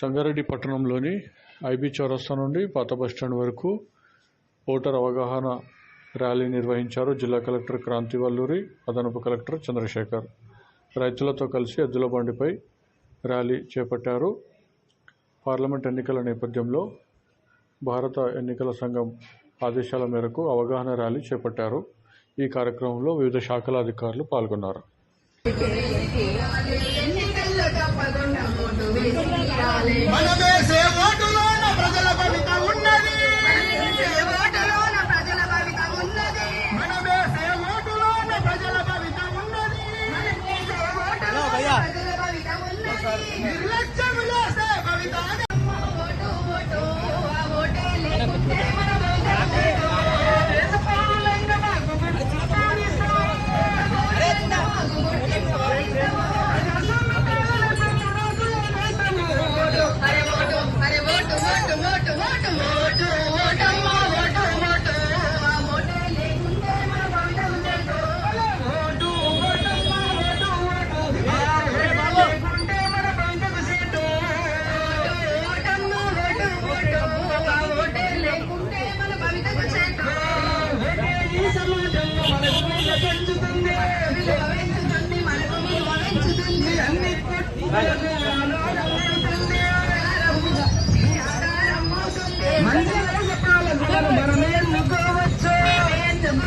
సంగారెడ్డి పట్టణంలోని ఐబీ చౌరస్తా నుండి పాత బస్టాండ్ వరకు ఓటర్ అవగాహన ర్యాలీ నిర్వహించారు జిల్లా కలెక్టర్ క్రాంతి వల్లూరి అదనపు కలెక్టర్ చంద్రశేఖర్. రైతులతో కలిసి ఎద్దుల బండిపై ర్యాలీ చేపట్టారు. పార్లమెంట్ ఎన్నికల నేపథ్యంలో భారత ఎన్నికల సంఘం ఆదేశాల మేరకు అవగాహన ర్యాలీ చేపట్టారు. ఈ కార్యక్రమంలో వివిధ శాఖల అధికారులు పాల్గొన్నారు. నిర్లక్ష్యం విలువ పెంచుతుంది విలువ మనకు అన్ని